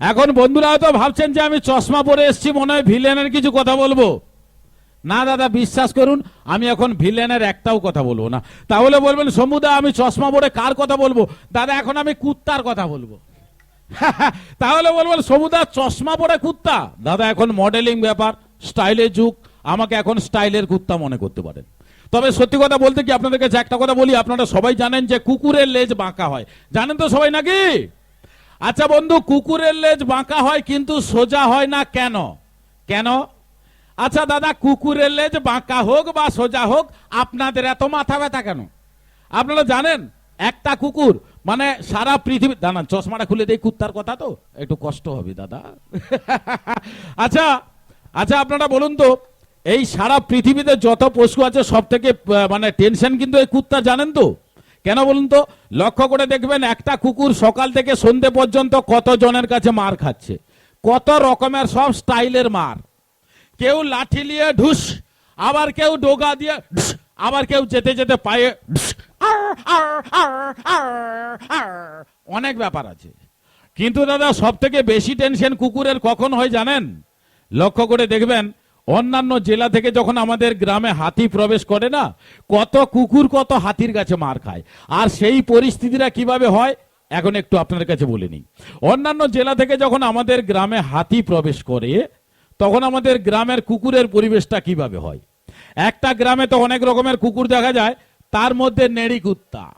এখন বন্ধুরা হয়তো ভাবছেন যে আমি চশমা পরে এসেছি, মনে হয় ভিলেনের কিছু কথা বলব। না দাদা, বিশ্বাস করুন, আমি এখন ভিলেনের একটাও কথা বলব না। তাহলে বলবেন সমুদা আমি চশমা পরে কার কথা বলব? দাদা, এখন আমি কুত্তার কথা বলব। তাহলে বলবেন সমুদা চশমা পরে কুত্তা? দাদা, এখন মডেলিং ব্যাপার, স্টাইলের যুগ, আমাকে এখন স্টাইলের কুত্তা মনে করতে পারেন। তবে সত্যি কথা বলতে কি আপনাদের কাছে একটা কথা বলি, আপনারা সবাই জানেন যে কুকুরের লেজ বাঁকা হয়। জানেন তো সবাই নাকি? আচ্ছা বন্ধু, কুকুরের লেজ বাঁকা হয় কিন্তু সোজা হয় না কেন? কেন? আচ্ছা দাদা, কুকুরের লেজ বাঁকা হোক বা সোজা হোক, আপনাদের এত মাথা ব্যথা কেন? আপনারা জানেন, একটা কুকুর মানে সারা পৃথিবী দাঁড়ান চশমাটা খুলে দেই কুত্তার কথা তো, একটু কষ্ট হবে দাদা। আচ্ছা আচ্ছা আপনারা বলুন তো, এই সারা পৃথিবীতে যত পশু আছে সব থেকে মানে টেনশন কিন্তু এই কুত্তা, জানেন তো? কেন বলুন তো? লক্ষ্য করে দেখবেন একটা কুকুর সকাল থেকে সন্ধে পর্যন্ত কত জনের কাছে মার খাচ্ছে। কত রকমের সব স্টাইলের মার। কেউ লাঠি নিয়ে ঢুস আবার কেউ ডোগা দিয়ে ঢুস, আবার কেউ যেতে যেতে পায়ে। অনেক ব্যাপার আছে। কিন্তু দাদা সব থেকে বেশি টেনশন কুকুরের কখন হয় জানেন? লক্ষ্য করে দেখবেন অন্যান্য জেলা থেকে যখন আমাদের গ্রামে হাতি প্রবেশ করে না, কত কুকুর, কত হাতির কাছে মার খায়। আর সেই পরিস্থিতিটা কীভাবে হয়, এখন একটু আপনার কাছে বলে নিই। অন্যান্য জেলা থেকে যখন আমাদের গ্রামে হাতি প্রবেশ করে, তখন আমাদের গ্রামের কুকুরের পরিবেশটা কীভাবে হয়? একটা গ্রামে তো অনেক রকমের কুকুর দেখা যায়, তার মধ্যে নেড়ি কুত্তা।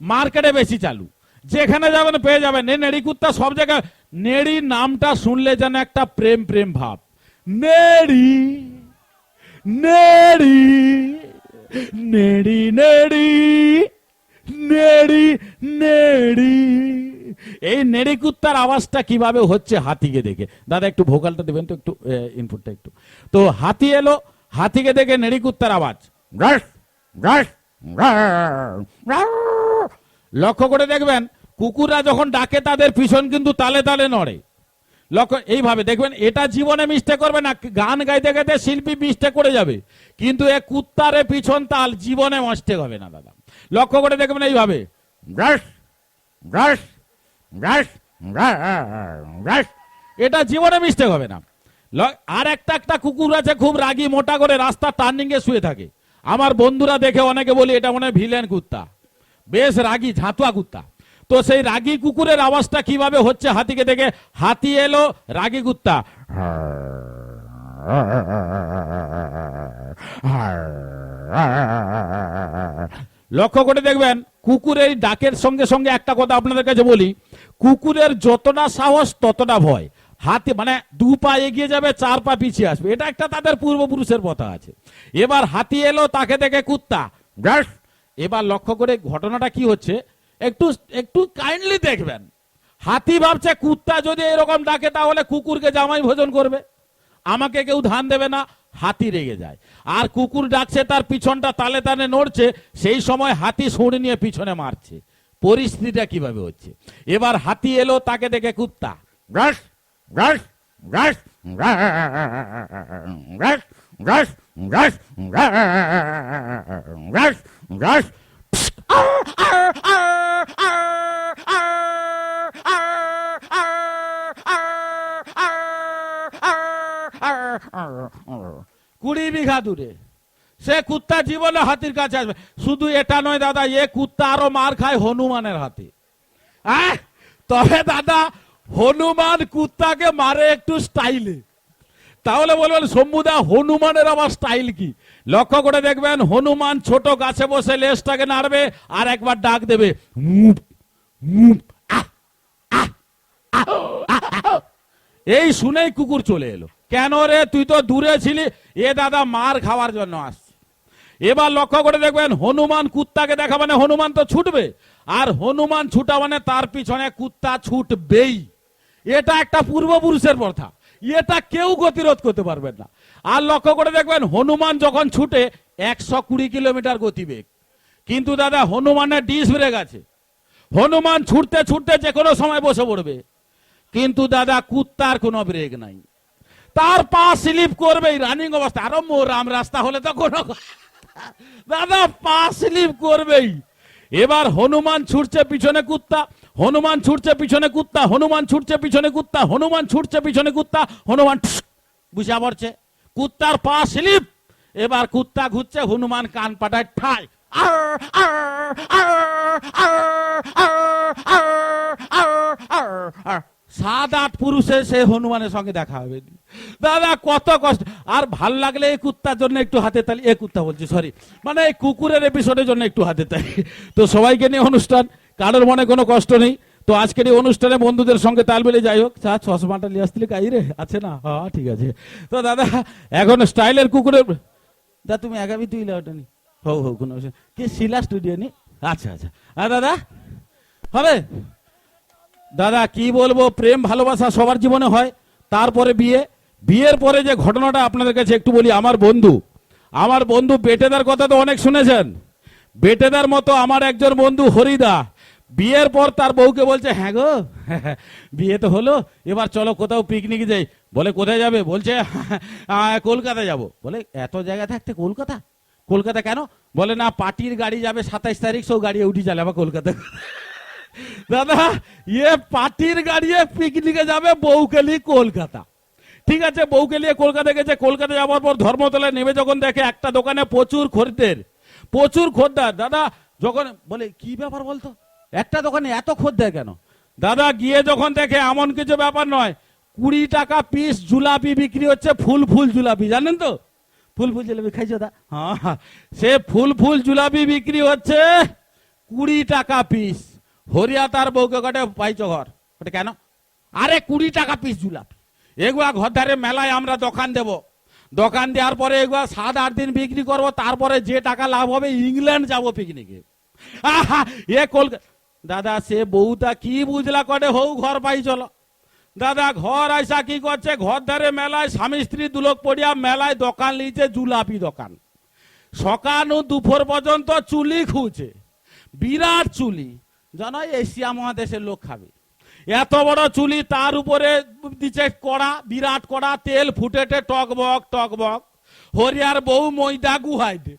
মার্কেটে বেশি চালু। যেখানে যাবেন, পেয়ে যাবেন। নেড়ি কুত্তা সব জায়গায় নেড়ি নামটা শুনলে যেন একটা প্রেম প্রেম ভাব। নেড়ি নেড়ি নেড়ি নেড়ি নেড়ি নেড়ি। এই নেড়ি কুত্তার আওয়াজটা কীভাবে হচ্ছে হাতিকে দেখে? দাদা, একটু ভোকালটা দেবেন তো, একটু ইনপুটটা একটু। তো হাতি এলো, হাতিকে দেখে নেড়ি কুত্তার আওয়াজ। লক্ষ্য করে দেখবেন, কুকুররা যখন ডাকে, তাদের পিছন কিন্তু তালে তালে নড়ে। লক্ষ্য এইভাবে দেখবেন এটা জীবনে মিস্টেক করবে না গান গাইতে গাইতে শিল্পী মিস্টেক করে যাবে। কিন্তু এ কুত্তারে পিছন তাল জীবনে মিস্টেক হবে না দাদা। লক্ষ্য করে দেখবেন এইভাবে। ব্রাশ রাস, রার, রাস। এটা জীবনে মিস্টেক হবে না। আর একটা একটা কুকুর আছে খুব রাগী মোটা করে রাস্তা টার্নিং এ শুয়ে থাকে। আমার বন্ধুরা দেখে অনেকে বলি এটা মনে হয় ভিলেন কুত্তা। বেশ রাগী ঝাঁতুয়া কুত্তা। তো সেই রাগী কুকুরের আওয়াজটা কীভাবে হচ্ছে হাতিকে দেখে? হাতি এলো, রাগী কুত্তা। লক্ষ্য করে দেখবেন, কুকুরের ডাকের সঙ্গে সঙ্গে একটা কথা আপনাদের কাছে বলি। কুকুরের যতটা সাহস, ততটা ভয়। হাতি মানে দু পা এগিয়ে যাবে, চার পা পিছিয়ে আসবে। এটা একটা তাদের পূর্বপুরুষের কথা আছে। এবার হাতি এলো, তাকে দেখে কুত্তা। এবার লক্ষ্য করে ঘটনাটা কি হচ্ছে? একটু একটু কাইন্ডলি দেখবেন হাতি ভাবছে কুত্তা যদি এরকম ডাকে তাহলে কুকুরকে জামাই ভোজন করবে আমাকে কেউ ধান দেবে না হাতি রেগে যায় আর কুকুর ডাকছে তার পিছনটা তালে তালে নড়ছে সেই সময় হাতি সুঁড় নিয়ে পিছনে মারছে পরিস্থিতিটা কীভাবে হচ্ছে এবার হাতি এলো তাকে দেখে কুত্তা রাস রাস রাস রাস রাস রাস রাস রাস কুড়ি বিঘা দূরে। সে কুত্তা জীবনে হাতির কাছে আসবে। শুধু এটা নয় দাদা, এ কুত্তা আরও মার খায় হনুমানের হাতে। তবে দাদা, হনুমান কুত্তাকে মারে একটু স্টাইলে। তাহলে বলবেন, শম্ভুদা, হনুমানের আবার স্টাইল কি? লক্ষ্য করে দেখবেন, হনুমান ছোট গাছে বসে লেজটাকে নাড়বে আর একবার ডাক দেবে। এই শুনেই কুকুর চলে এলো। কেন রে? তুই তো দূরে ছিলি। এ দাদা, মার খাওয়ার জন্য আসছে। এবার লক্ষ্য করে দেখবেন, হনুমান কুত্তাকে দেখা মানে হনুমান তো ছুটবে। আর হনুমান ছুটা মানে তার পিছনে কুত্তা ছুটবেই। এটা একটা পূর্বপুরুষের প্রথা। এটা কেউ গতিরোধ করতে পারবেন না। আর লক্ষ্য করে দেখবেন, হনুমান যখন ছুটে, একশো কুড়ি কিলোমিটার গতিবেগ। কিন্তু দাদা, হনুমানের ডিস ব্রেক আছে হনুমান ছুটতে ছুটতে যে কোনো সময় বসে পড়বে। কিন্তু দাদা, কুত্তার কোনো ব্রেক নাই। তার পা স্লিপ করবেই রানিং অবস্থা। আরও মোরাম রাস্তা হলে তো কোনো দাদা পা স্লিপ করবেই। এবার হনুমান ছুটছে পিছনে কুত্তা হনুমান ছুটছে পিছনে কুত্তা হনুমান ছুটছে পিছনে কুত্তা হনুমান ছুটছে পিছনে কুত্তা হনুমান বুঝা পড়ছে। কুত্তার পা স্লিপ। এবার কুত্তা ঘুরছে হনুমান কান পাটায় আর, আর, আর, আর, আর, আর, আর, আর, আর। সাত আট পুরুষের সে হনুমানের সঙ্গে দেখা হবে। দাদা কত কষ্ট। আর ভালো লাগলে এই কুত্তার জন্য একটু হাতে তালি। এ কুত্তা বলছি সরি মানে এই কুকুরের এপিসোডের জন্য একটু হাতে তালি। তো সবাইকে নিয়ে অনুষ্ঠান, কারোর মনে কোনো কষ্ট নেই। তো আজকের এই অনুষ্ঠানে বন্ধুদের সঙ্গে তাল মিলে যাই হোক। চা চশমাটা নিয়ে আসলে কাই রে? আছে না? হ্যাঁ ঠিক আছে। তো দাদা, এখন স্টাইলের কুকুরের দা, তুমি আগামী তুই ওটা নি হো হো কোনো কি শিলা স্টুডিও নি? আচ্ছা আচ্ছা। আর দাদা, হবে? দাদা কি বলব? প্রেম ভালোবাসা সবার জীবনে হয়। তারপরে বিয়ে। বিয়ের পরে যে ঘটনাটা আপনাদের কাছে একটু বলি আমার বন্ধু। আমার বন্ধু বেটেদার কথা তো অনেক শুনেছেন। বেটেদার মতো আমার একজন বন্ধু হরিদা। বিয়ের পর তার বউকে বলছে হ্যাঁ গো বিয়ে তো হলো এবার চলো কোথাও পিকনিক যাই। বলে কোথায় যাবে? বলছে "আহ, কলকাতা যাব। বলে এত জায়গা থাকতে কলকাতা? কলকাতা কেন? বলে না পার্টির গাড়ি যাবে সাতাইশ তারিখ সব গাড়ি উঠি চলে আবার কলকাতা। দাদা ইয়ে পার্টির গাড়িয়ে পিকনিকে যাবে বউকেলি কলকাতা। ঠিক আছে বউকে নিয়ে কলকাতা গেছে, কলকাতা যাওয়ার পর ধর্মতলায় নেমে যখন দেখে একটা দোকানে প্রচুর খরিদ্দের প্রচুর খদ্দার। দাদা, যখন বলে, কি ব্যাপার বলতো? একটা দোকানে এত খদ্দের কেন? দাদা গিয়ে যখন দেখে, এমন কিছু ব্যাপার নয়। কুড়ি টাকা পিস জুলাপি বিক্রি হচ্ছে, ফুল ফুল জুলাপি। জানেন তো? ফুল ফুল জুলাপি খাইছো দা হ্যাঁ হ্যাঁ। সে ফুল ফুল জুলাপি বিক্রি হচ্ছে কুড়ি টাকা পিস হরিয়া তার বউকে কটে পাইছো ঘর। ওটা কেন? আরে কুড়ি টাকা পিস জুলাপি। এগুয়া ঘর ধারে মেলায় আমরা দোকান দেব। দোকান দেওয়ার পরে এগুয়া সাত আট দিন বিক্রি করব, তারপরে যে টাকা লাভ হবে, ইংল্যান্ড যাব পিকনিকে আহা, এ কলকাতা দাদা, সে বউটা কি বুঝলা কটে? হৌ ঘর পাই চলো। দাদা, ঘর আইসা কি করছে? ঘর ধারে মেলায় স্বামী স্ত্রী দুলোক পড়িয়া মেলায় দোকান লিয়েছে জুলাপি দোকান। সকাল ও দুপুর পর্যন্ত চুলি খুঁজে। বিরাট চুলি। জানো এশিয়া মহাদেশের লোক খাবে। এত বড় চুলি তার উপরে দিচ্ছে কড়া, বিরাট কড়া, তেল ফুটেটে, টক বক টক বক। হরিয়ার বউ ময়দা গুহাই দে।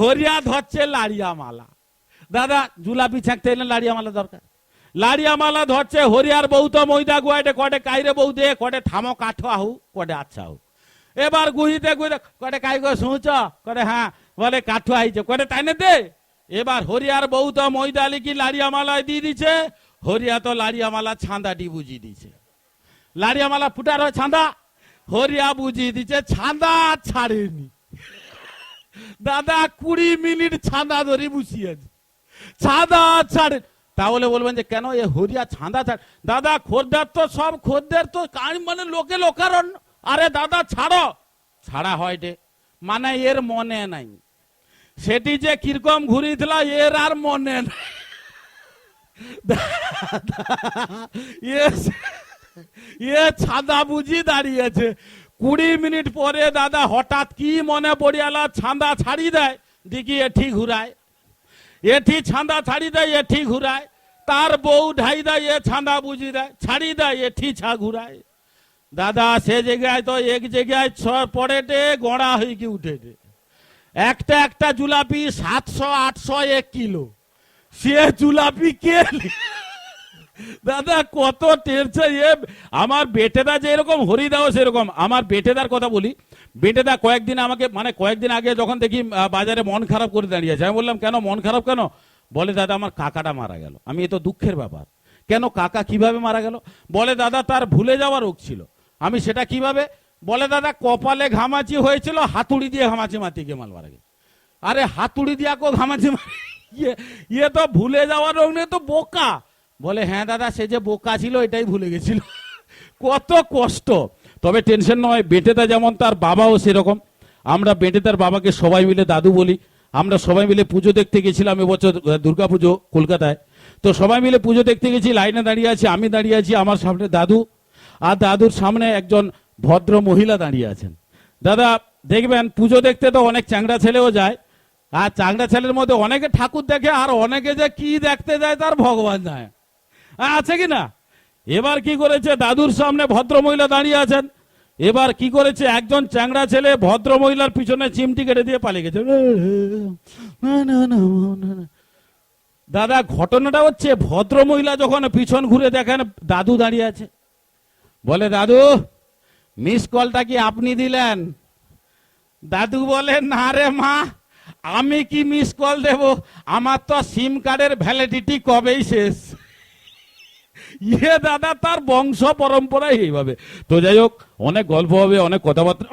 হরিয়া ধরছে লাড়িয়া মালা দাদা, জুলাপি ছাঁকতে এলে লাড়িয়া মালা দরকার। লাড়িয়া মালা ধরছে, হরিয়ার বউ তো ময়দা গুহাইটে কটে কাইরে বউ দে কটে থামো কাঠো আহু কটে আচ্ছা আহু। এবার গুহিতে গুহিতে কটে কাই গো শুঁচ কটে হ্যাঁ বলে কাঠু আইছে কটে তাই না দে। এবার হরিয়ার বউ তো ময়দা লিখি লাড়িয়া মালায় দিয়ে দিছে? হরিয়া তো লাড়িয়া মালা ছাঁদাটি বুঝিয়ে দিছে। লাড়িয়া মালা ফুটার হয় ছাঁদা? হরিয়া বুঝিয়ে দিছে, ছাঁদা ছাড়েনি। দাদা কুড়ি মিনিট ছাঁদা ধরে বুঝিয়েছে ছাঁদা ছাড়ে তাহলে বলবেন যে, কেন এ হরিয়া ছাঁদা ছাড় দাদা, খদ্দের তো সব, খদ্দের তো মানে লোকে লোকারণ আরে দাদা, ছাড়ো। ছাড়া হয় মানে এর মনে নাই। সেটি যে কীরকম ঘুরিয়েছিল, এর আর মনে ইয়ে- ছাদা বুঝি দাঁড়িয়েছে। কুড়ি মিনিট পরে দাদা হঠাৎ কি মনে পড়িয়ালা ছান্দা ছাড়ি দেয়, দেখি এঠি ঘুরায়। এঠি ছান্দা ছাড়ি দেয় এঠি ঘুরায়। তার বউ ঢাই দেয়, এ ছান্দা বুঝি দেয়, ছাড়ি দেয় এঠি ছা ঘুরায়। দাদা সে জায়গায় তো এক জায়গায় ছ পড়েটে গড়া কি উঠেটে একটা একটা জুলাপি সাতশো, আটশো, এক কিলো। সে জুলাপি কে দাদা, কত টেরছে এ? আমার বেটেদা যে এরকম হরিদাও সেরকম। আমার বেটেদার কথা বলি। বেটেদা কয়েকদিন আমাকে মানে কয়েকদিন আগে যখন দেখি বাজারে মন খারাপ করে দাঁড়িয়েছে, আমি বললাম, কেন মন খারাপ কেন? বলে, দাদা, আমার কাকাটা মারা গেল। আমি, এ তো দুঃখের ব্যাপার। কেন কাকা কীভাবে মারা গেল? বলে, দাদা, তার ভুলে যাওয়া রোগ ছিল। আমি সেটা কীভাবে বলে, দাদা, কপালে ঘামাচি হয়েছিল, হাতুড়ি দিয়ে ঘামাচি মাতি গিয়ে মাল মারা আরে, হাতুড়ি দিয়া কো ঘামাচি ইয়ে ইয়ে তো ভুলে যাওয়ার রোগ নেই তো বোকা। বলে হ্যাঁ দাদা, সে যে বোকা ছিল, এটাই ভুলে গেছিল। কত কষ্ট। তবে টেনশন নয়, বেটেদা যেমন তার বাবাও সেরকম। আমরা বেটেদার বাবাকে সবাই মিলে দাদু বলি। আমরা সবাই মিলে পুজো দেখতে গেছিলাম এবছর দুর্গা পুজো কলকাতায়। তো সবাই মিলে পুজো দেখতে গেছি, লাইনে দাঁড়িয়ে আছি, আমি দাঁড়িয়ে আছি, আমার সামনে দাদু। আর দাদুর সামনে একজন ভদ্র মহিলা দাঁড়িয়ে আছেন। দাদা দেখবেন পুজো দেখতে তো অনেক চ্যাংড়া ছেলেও যায় আর চাংড়া ছেলের মধ্যে অনেকে ঠাকুর দেখে আর অনেকে যে কি দেখতে যায় তার ভগবান যায় হ্যাঁ, আছে কি না? এবার কি করেছে দাদুর সামনে ভদ্র মহিলা দাঁড়িয়ে আছেন। এবার কি করেছে একজন চ্যাংড়া ছেলে ভদ্র মহিলার পিছনে চিমটি কেটে দিয়ে পালিয়ে গেছে। দাদা ঘটনাটা হচ্ছে ভদ্র মহিলা যখন পিছন ঘুরে দেখেন দাদু দাঁড়িয়ে আছে। বলে দাদু মিস কলটা কি আপনি দিলেন? দাদু বলে না রে মা, আমি কি মিস কল দেব? আমার তো সিম কার্ডের ভ্যালিডিটি কবেই শেষ? ইয়ে দাদা, তার বংশ পরম্পরাই এইভাবে। তো যাই হোক, অনেক গল্প হবে, অনেক কথাবার্তা।